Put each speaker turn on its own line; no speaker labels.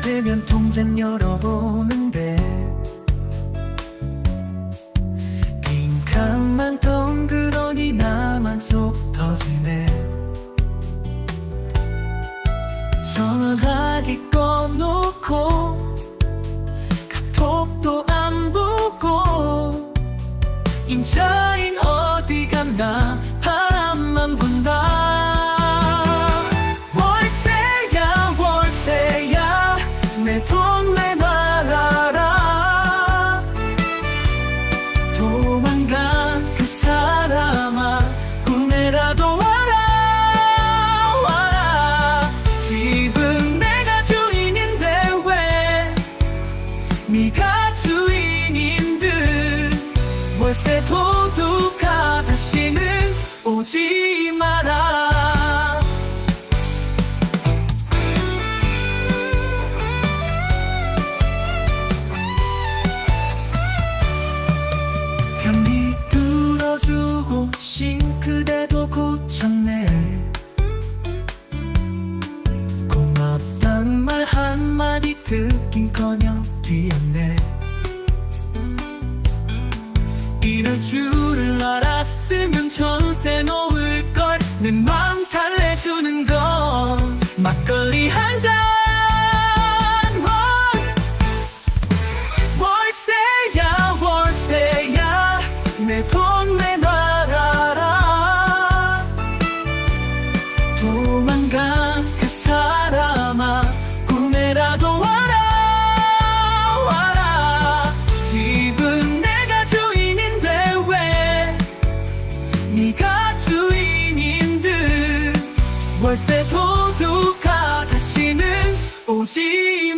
되면 통장 열어보는데. 빈 칸만 덩그러니 나만 속 터지네. 전화기 네가 주인인 듯 월세 도둑아 다시는 오지 마라. 변기 뚫어주고 싱크대도 고쳤네. 고맙단 말 한마디 듣긴커녕 뒤였네 이럴 줄을 알았으면 전세 놓을 걸. 내맘 달래주는 건 막걸리 한잔. 월세야 월세야. 내 돈 내 네가 주인인 듯 월세 도둑아 다시는 오지